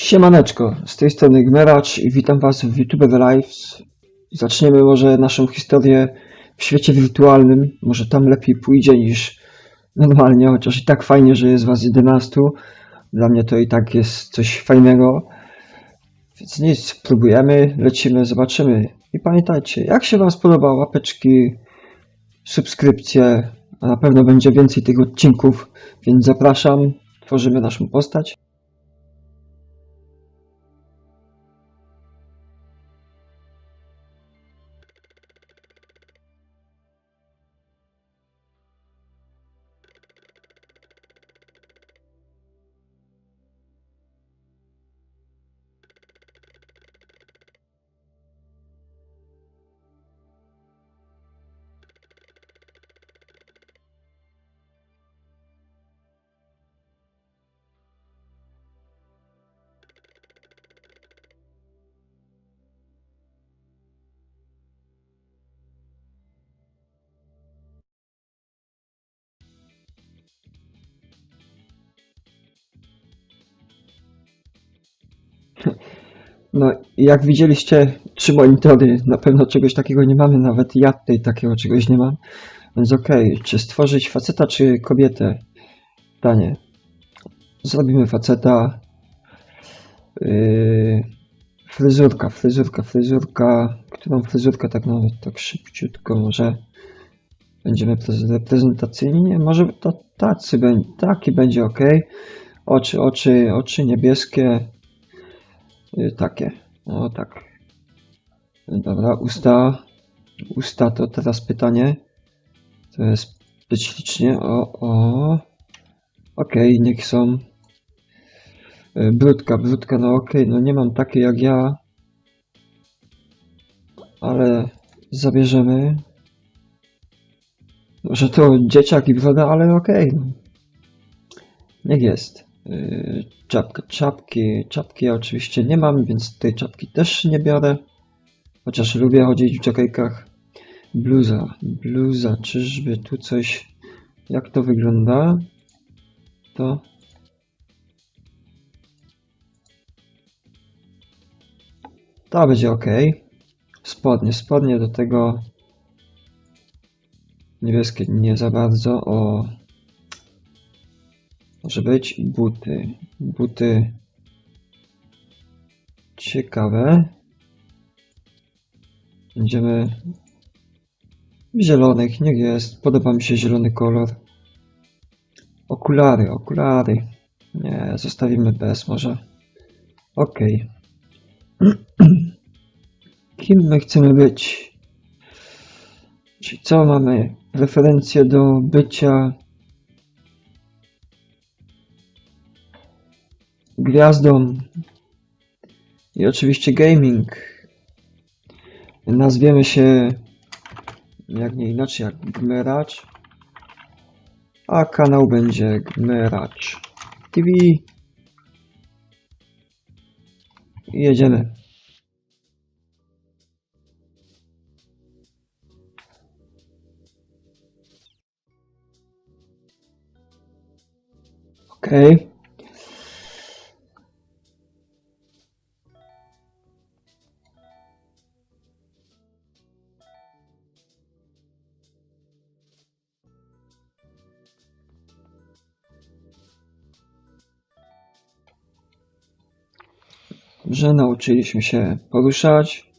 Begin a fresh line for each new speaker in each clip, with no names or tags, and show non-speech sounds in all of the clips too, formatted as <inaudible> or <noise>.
Siemaneczko, z tej strony Gmeracz i witam Was w YouTube The Lives. Zaczniemy może naszą historię w świecie wirtualnym. Może tam lepiej pójdzie niż normalnie, chociaż i tak fajnie, że jest Was 11. Dla mnie to i tak jest coś fajnego. Więc nic, próbujemy, lecimy, zobaczymy. I pamiętajcie, jak się Wam spodoba, łapeczki, subskrypcje, a na pewno będzie więcej tych odcinków, więc zapraszam, tworzymy naszą postać. No, jak widzieliście, trzy monitory, na pewno czegoś takiego nie mamy, nawet ja tutaj takiego czegoś nie mam. Więc okej, czy stworzyć faceta, czy kobietę? Pytanie. Zrobimy faceta. Yy, fryzurka, fryzurka, fryzurka. Którą fryzurkę tak nawet tak szybciutko może będziemy prez- reprezentacyjni? Nie, może to tacy, taki będzie ok. Oczy, oczy, oczy niebieskie. Y, Takie. O tak. Dobra, usta. Usta to teraz pytanie. To jest być ślicznie. O, o. Okej, niech są. Y, Brudka, brudka, no okej, no nie mam takiej jak ja. Ale zabierzemy. Może to dzieciak i broda, ale okej. no. Niech jest. Yy, Czapka, czapki, czapki ja oczywiście nie mam, więc tej czapki też nie biorę. Chociaż lubię chodzić w czekajkach. Bluza, bluza, czyżby tu coś... Jak to wygląda? To... To będzie ok. Spodnie, spodnie do tego... Niebieskie nie za bardzo, o... Może być buty. Buty. Ciekawe. Będziemy w zielonych. Niech jest. Podoba mi się zielony kolor. Okulary, okulary. Nie, zostawimy bez może. Okej. <clears throat> Kim my chcemy być? Czyli co mamy? Preferencje do bycia gwiazdą i oczywiście gaming. Nazwiemy się jak nie inaczej jak Gmeracz, a kanał będzie Gmeracz TV i jedziemy. Okej. Okay. Że nauczyliśmy się poruszać.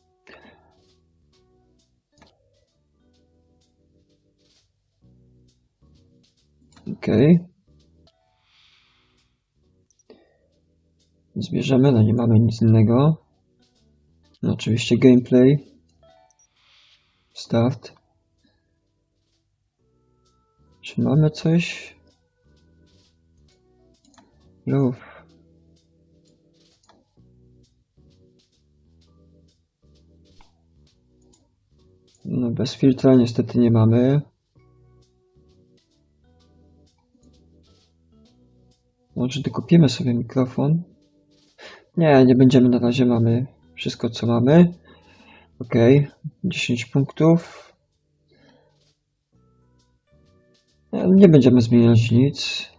Ok. Zbierzemy, no nie mamy nic innego. No oczywiście gameplay. Start. Czy mamy coś? Love. Bez filtra niestety nie mamy. Może dokupimy sobie mikrofon? Nie, nie będziemy na razie mamy wszystko co mamy. Ok, 10 punktów. Nie, nie będziemy zmieniać nic.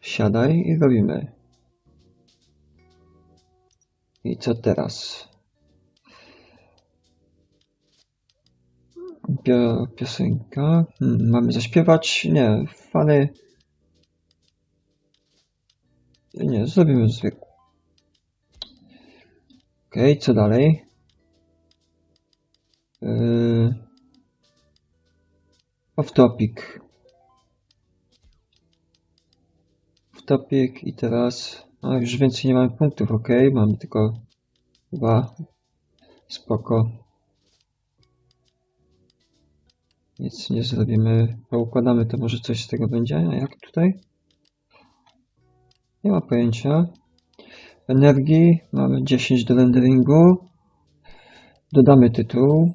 Siadaj i robimy. I co teraz? Piosenka. Hmm, mamy zaśpiewać? Nie, fany. Nie, zrobimy zwykłe. Okej, co dalej? Yy... Off topic. Off topic i teraz. A już więcej nie mamy punktów, ok? Mamy tylko dwa. Spoko. Nic nie zrobimy. Poukładamy to, może coś z tego będzie. A jak tutaj? Nie ma pojęcia. Energii mamy 10 do renderingu. Dodamy tytuł.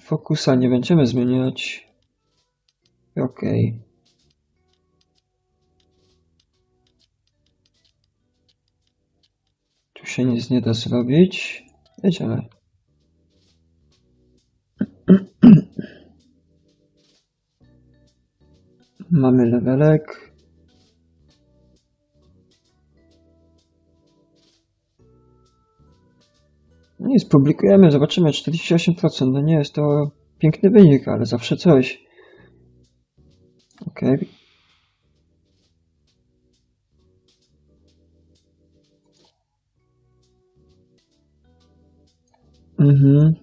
Fokusa nie będziemy zmieniać. OK. Tu się nic nie da zrobić. Jedziemy. Mamy levelek. No Nic, publikujemy, zobaczymy 48%. No nie jest to piękny wynik, ale zawsze coś. Ok. Mhm.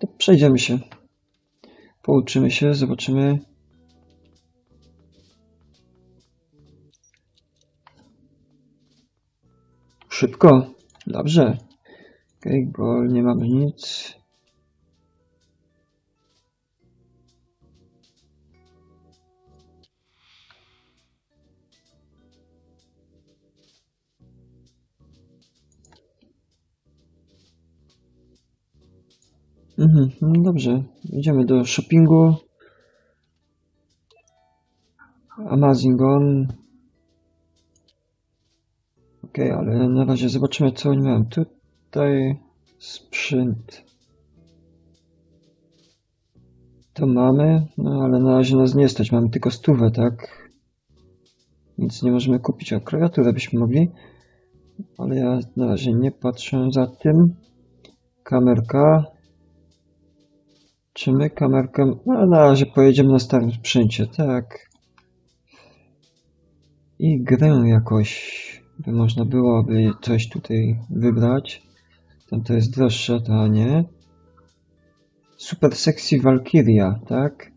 To przejdziemy się. Pouczymy się, zobaczymy. Szybko. Dobrze. Okej, bo nie mamy nic. Mhm, no dobrze. Idziemy do shoppingu. Amazing on. Okej, ale na razie zobaczymy co oni mają. Tutaj sprzęt. To mamy, no ale na razie nas nie stać. Mamy tylko stówę, tak? Nic nie możemy kupić. O, klawiaturę byśmy mogli. Ale ja na razie nie patrzę za tym. Kamerka. Czy my kamerkę... No na razie pojedziemy na starym sprzęcie, tak. I grę jakoś można byłoby coś tutaj wybrać. Tam to jest droższe, to nie. Super Sexy Valkyria, tak?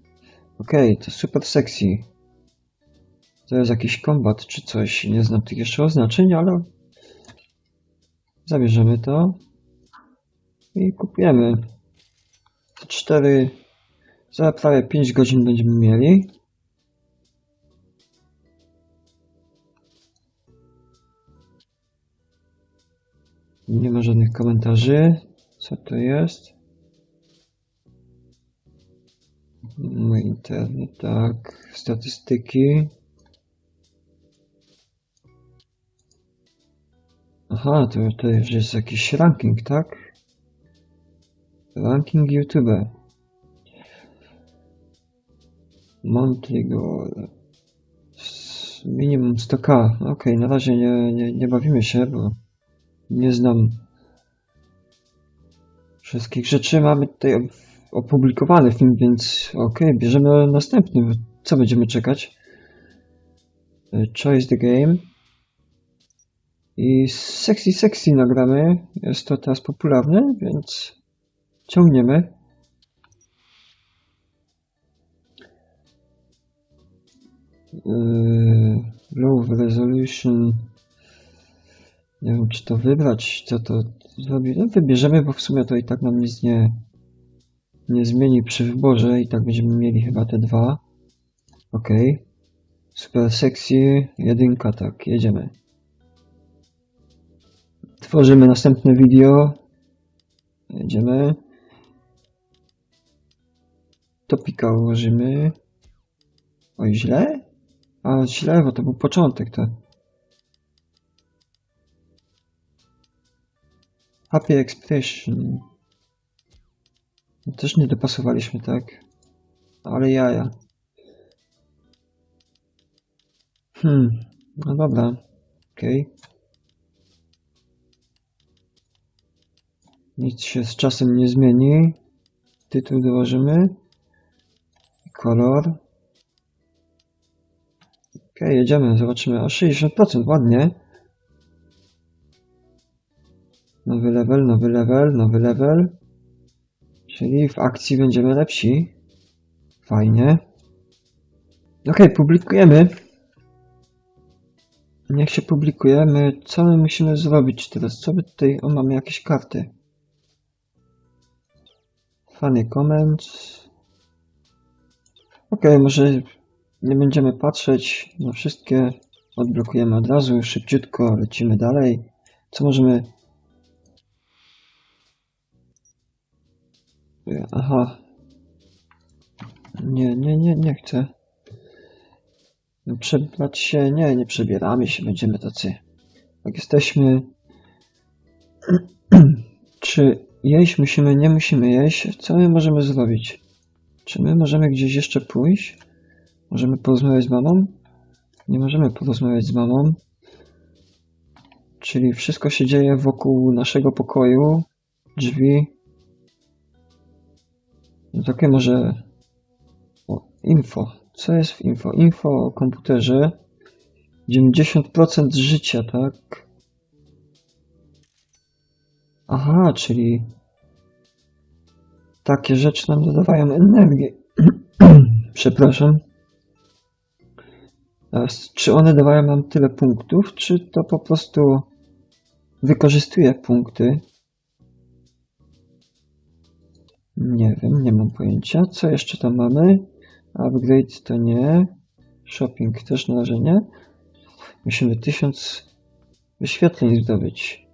Okej, okay, to Super Sexy. To jest jakiś kombat czy coś. Nie znam tych jeszcze oznaczeń, ale zabierzemy to i kupujemy. Te 4 za prawie 5 godzin będziemy mieli. Nie ma żadnych komentarzy. Co to jest? Mój internet, tak. Statystyki. Aha, to, to już jest jakiś ranking, tak? Ranking YouTube. Monthly goal. Minimum 100k. Okej, okay, na razie nie, nie, nie bawimy się, bo nie znam wszystkich rzeczy. Mamy tutaj opublikowany film, więc ok, bierzemy następny. Co będziemy czekać? E, Choice the Game. I Sexy Sexy nagramy. Jest to teraz popularne, więc ciągniemy. Yy, low resolution nie wiem, czy to wybrać, co to zrobić. No wybierzemy, bo w sumie to i tak nam nic nie, nie zmieni przy wyborze i tak będziemy mieli chyba te dwa. Ok. Super sexy, jedynka, tak, jedziemy. Tworzymy następne video. Jedziemy. Topika ułożymy. Oj, źle? A, źle, bo to był początek, to. Happy Expression. Też nie dopasowaliśmy, tak? Ale jaja. Hmm, no dobra. Okej. Nic się z czasem nie zmieni. Tytuł dołożymy. Kolor. Okej, jedziemy, zobaczymy. O 60%, ładnie. Nowy level, nowy level, nowy level. Czyli w akcji będziemy lepsi. Fajnie. Okej, publikujemy. Niech się publikujemy. Co my musimy zrobić teraz? Co by tutaj... O, mamy jakieś karty. Funny comments. Okej, może nie będziemy patrzeć na wszystkie. Odblokujemy od razu, szybciutko lecimy dalej. Co możemy... Aha. Nie, nie, nie, nie chcę. Przebrać się, nie, nie przebieramy się, będziemy tacy. Jak jesteśmy. <clears throat> Czy jeść musimy, nie musimy jeść? Co my możemy zrobić? Czy my możemy gdzieś jeszcze pójść? Możemy porozmawiać z mamą? Nie możemy porozmawiać z mamą. Czyli wszystko się dzieje wokół naszego pokoju, drzwi. Takie może. O, info. Co jest w info? Info o komputerze. 90% życia, tak? Aha, czyli takie rzeczy nam dodawają energię. <clears throat> Przepraszam. Czy one dawają nam tyle punktów, czy to po prostu wykorzystuje punkty? Nie wiem, nie mam pojęcia. Co jeszcze tam mamy? Upgrade to nie. Shopping też na razie nie. Musimy 1000 wyświetleń zdobyć.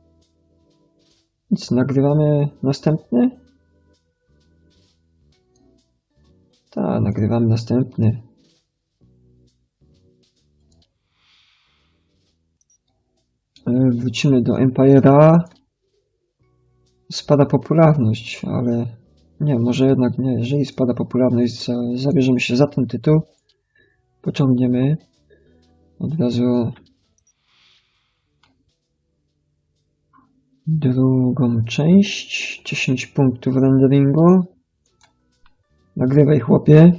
Nic, nagrywamy następny? Tak, nagrywamy następny. E, Wrócimy do Empire'a. Spada popularność, ale nie, może jednak nie. Jeżeli spada popularność, za, zabierzemy się za ten tytuł. Pociągniemy od razu drugą część. 10 punktów renderingu. Nagrywaj chłopie.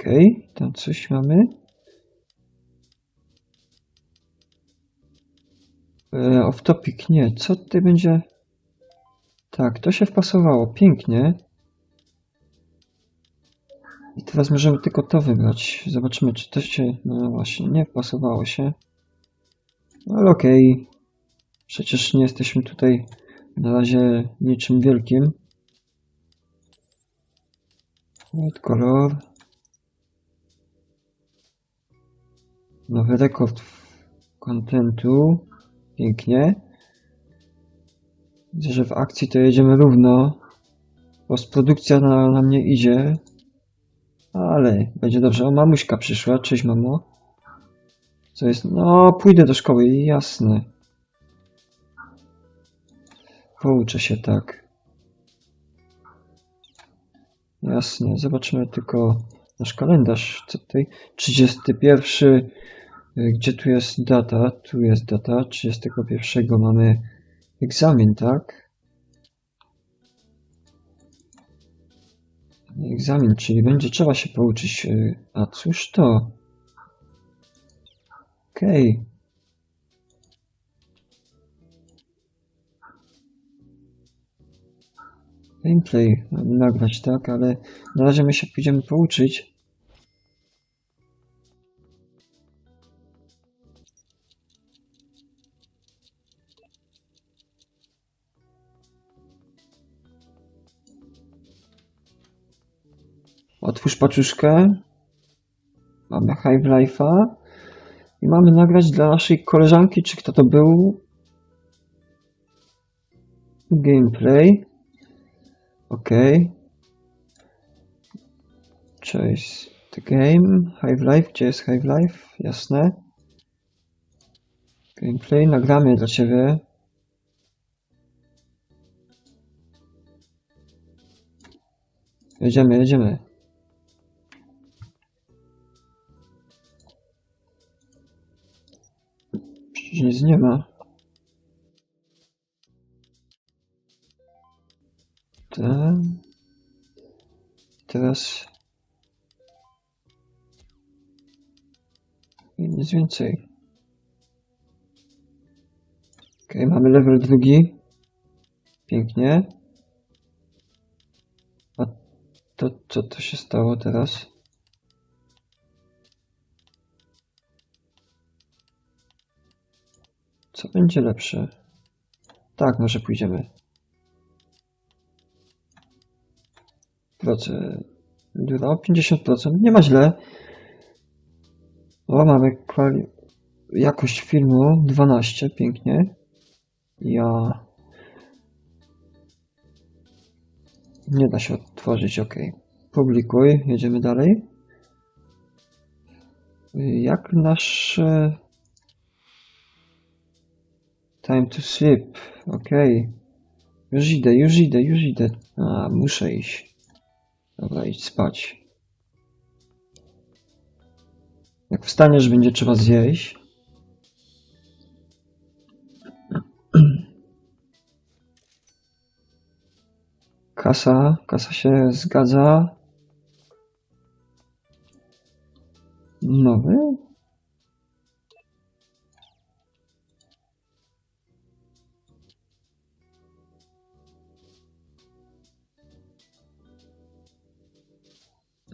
Okej, okay, tam coś mamy. E, off topic, nie. Co tutaj będzie? Tak, to się wpasowało. Pięknie. I teraz możemy tylko to wybrać. Zobaczymy, czy to się... No właśnie, nie wpasowało się. Ale okej. Okay. Przecież nie jesteśmy tutaj na razie niczym wielkim. White kolor. Nowy rekord kontentu. Pięknie. Widzę, że w akcji to jedziemy równo. Postprodukcja na, na mnie idzie. Ale będzie dobrze. O, mamuśka przyszła. Cześć, mamo. Co jest? No, pójdę do szkoły. Jasne. Pouczę się tak. Jasne. Zobaczymy tylko nasz kalendarz. Co tutaj? 31 gdzie tu jest data? Tu jest data. 31 mamy egzamin, tak? Egzamin, czyli będzie trzeba się pouczyć. A cóż to? Okej. Okay. Gameplay nagrać, tak? Ale na razie my się pójdziemy pouczyć. Otwórz paczuszkę. Mamy Hive Life'a. I mamy nagrać dla naszej koleżanki, czy kto to był? Gameplay. OK. Chase the game. Hive Life. Gdzie jest Hive Life? Jasne. Gameplay. Nagramy dla Ciebie. Jedziemy, jedziemy. Nic nie ma. Ten. Teraz. I nic więcej. Okej, mamy level drugi. Pięknie. A to co to się stało teraz? Co będzie lepsze? Tak, może pójdziemy. Procedura o 50%. Nie ma źle. O, mamy kwali... jakość filmu 12. Pięknie. Ja... Nie da się odtworzyć, ok. Publikuj, jedziemy dalej. Jak nasze... Time to sleep, ok. Już idę, już idę, już idę. A, muszę iść. Dobra, idź spać. Jak wstaniesz, będzie trzeba zjeść. Kasa, kasa się zgadza. Nowy?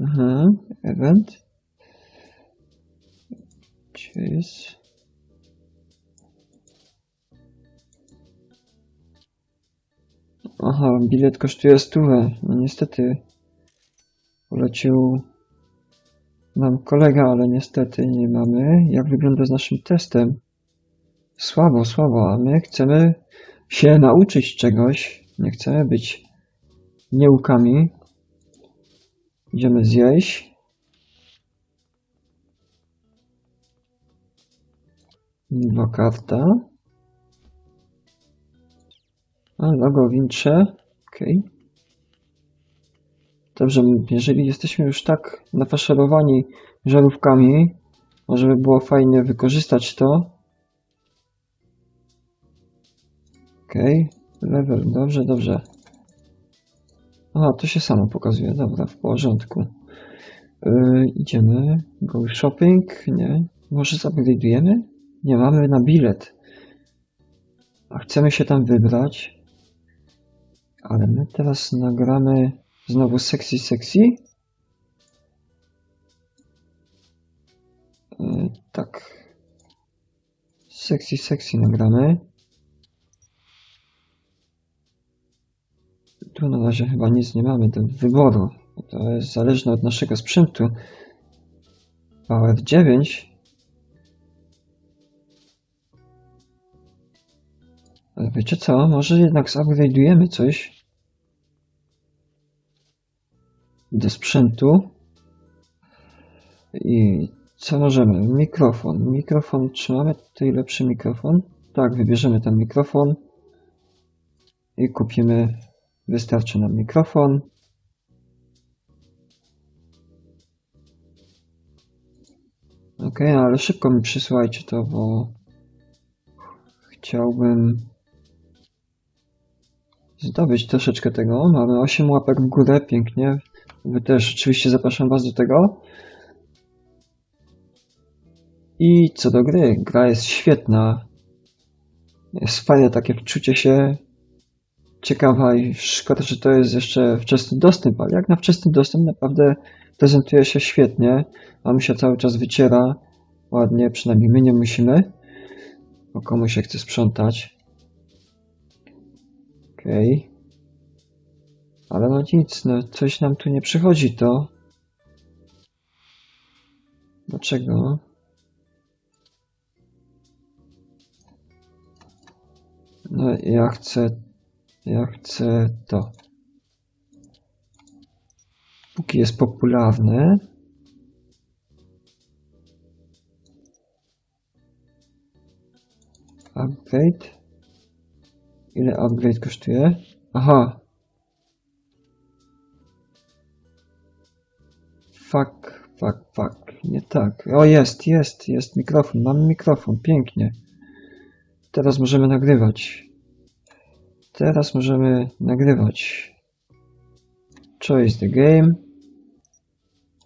Aha, event. Gdzie jest? Aha, bilet kosztuje stówę. No niestety. Polecił nam kolega, ale niestety nie mamy. Jak wygląda z naszym testem? Słabo, słabo, a my chcemy się nauczyć czegoś. Nie chcemy być nieukami. Idziemy zjeść. Dwa karta. A, logo wincze. Okej. Dobrze, jeżeli jesteśmy już tak nafaszerowani żarówkami, może by było fajnie wykorzystać to. Okej, level, dobrze, dobrze. Aha, to się samo pokazuje, dobra, w porządku. Yy, idziemy, go shopping, nie. Może zupgrade'ujemy? Nie, mamy na bilet. A chcemy się tam wybrać. Ale my teraz nagramy znowu sexy sexy. Yy, tak. Sexy sexy nagramy. Tu na razie chyba nic nie mamy do wyboru. To jest zależne od naszego sprzętu. Power 9. Ale wiecie co? Może jednak zupgrade'ujemy coś do sprzętu. I co możemy? Mikrofon. Mikrofon. Czy mamy tutaj lepszy mikrofon? Tak, wybierzemy ten mikrofon. I kupimy Wystarczy nam mikrofon. Ok, no ale szybko mi przysłajcie to, bo chciałbym zdobyć troszeczkę tego. Mamy 8 łapek w górę, pięknie. Wy też oczywiście zapraszam Was do tego. I co do gry, gra jest świetna. Jest fajne takie wczucie się ciekawa i szkoda, że to jest jeszcze wczesny dostęp, ale jak na wczesny dostęp naprawdę prezentuje się świetnie. Mam się cały czas wyciera ładnie, przynajmniej my nie musimy, bo komuś się chce sprzątać. Okej. Okay. Ale no nic, no coś nam tu nie przychodzi to. Dlaczego? No ja chcę ja chcę to. Póki jest popularne. Upgrade. Ile upgrade kosztuje? Aha. fuck, fuck, fuck. Nie tak. O, jest, jest, jest mikrofon. Mamy mikrofon. Pięknie. Teraz możemy nagrywać. Teraz możemy nagrywać. Choice the game.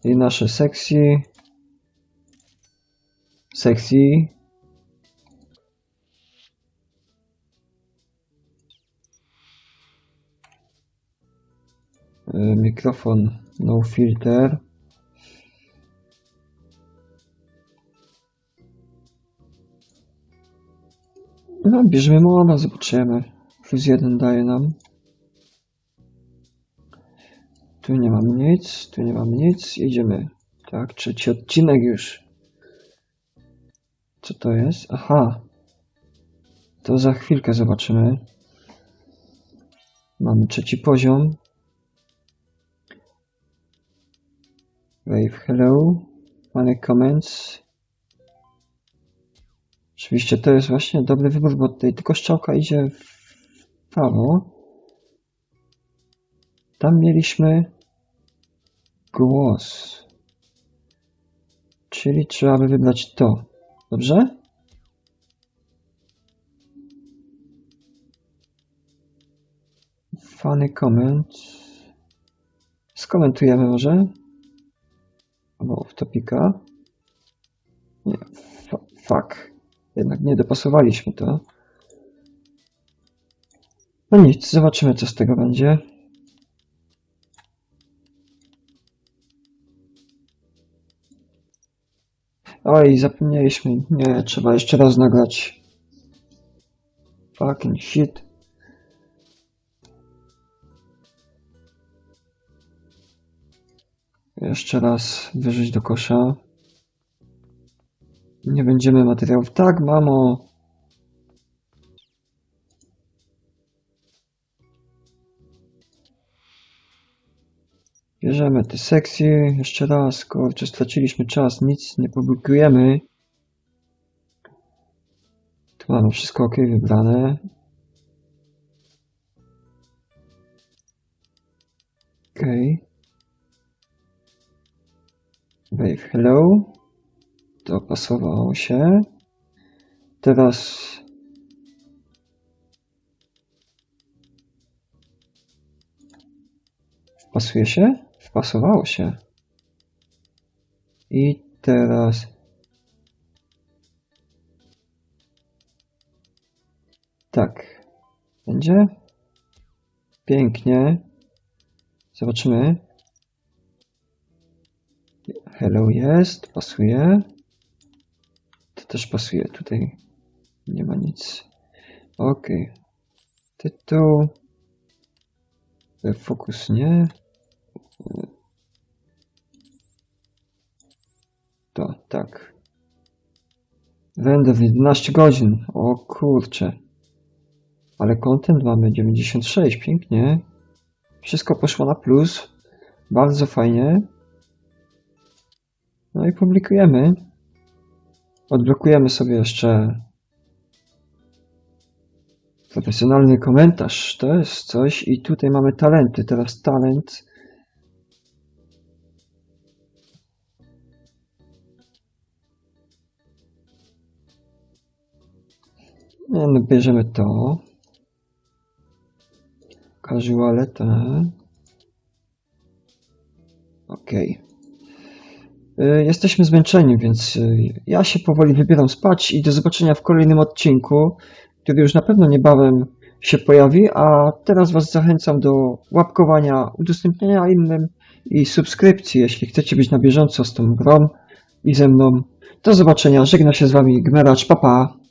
I nasze sexy. Sexy. Y, Mikrofon no filter. No, bierzemy mono, zobaczymy. Plus jeden daje nam. Tu nie mamy nic, tu nie mamy nic. Idziemy. Tak, trzeci odcinek już. Co to jest? Aha. To za chwilkę zobaczymy. Mamy trzeci poziom. Wave hello. Mamy comments. Oczywiście to jest właśnie dobry wybór, bo tutaj tylko strzałka idzie w prawo. Tam mieliśmy głos. Czyli trzeba by wybrać to. Dobrze? Funny comment. Skomentujemy może. Albo w topika. Nie, fu- fuck. Jednak nie dopasowaliśmy to. No nic, zobaczymy co z tego będzie. Oj, zapomnieliśmy. Nie, trzeba jeszcze raz nagrać. Fucking shit. Jeszcze raz wyrzuć do kosza. Nie będziemy materiałów. Tak, mamo. Bierzemy te sekcje. Jeszcze raz. Kurczę, straciliśmy czas. Nic nie publikujemy. Tu mamy wszystko ok wybrane. Ok. Wave hello. To pasowało się. Teraz wpasuje się? Wpasowało się. I teraz tak. Będzie? Pięknie. Zobaczymy. Hello jest, pasuje. To też pasuje, tutaj nie ma nic. Ok. Tytuł. E, Fokus nie. Tak. Render w 11 godzin. O kurcze. Ale content mamy 96, pięknie. Wszystko poszło na plus. Bardzo fajnie. No i publikujemy. Odblokujemy sobie jeszcze profesjonalny komentarz. To jest coś. I tutaj mamy talenty. Teraz talent. Bierzemy to. Casualete. Okej. Y, Jesteśmy zmęczeni, więc y, ja się powoli wybieram spać i do zobaczenia w kolejnym odcinku, który już na pewno niebawem się pojawi, a teraz Was zachęcam do łapkowania, udostępniania innym i subskrypcji, jeśli chcecie być na bieżąco z tą grą i ze mną. Do zobaczenia, żegna się z Wami Gmeracz, papa. Pa.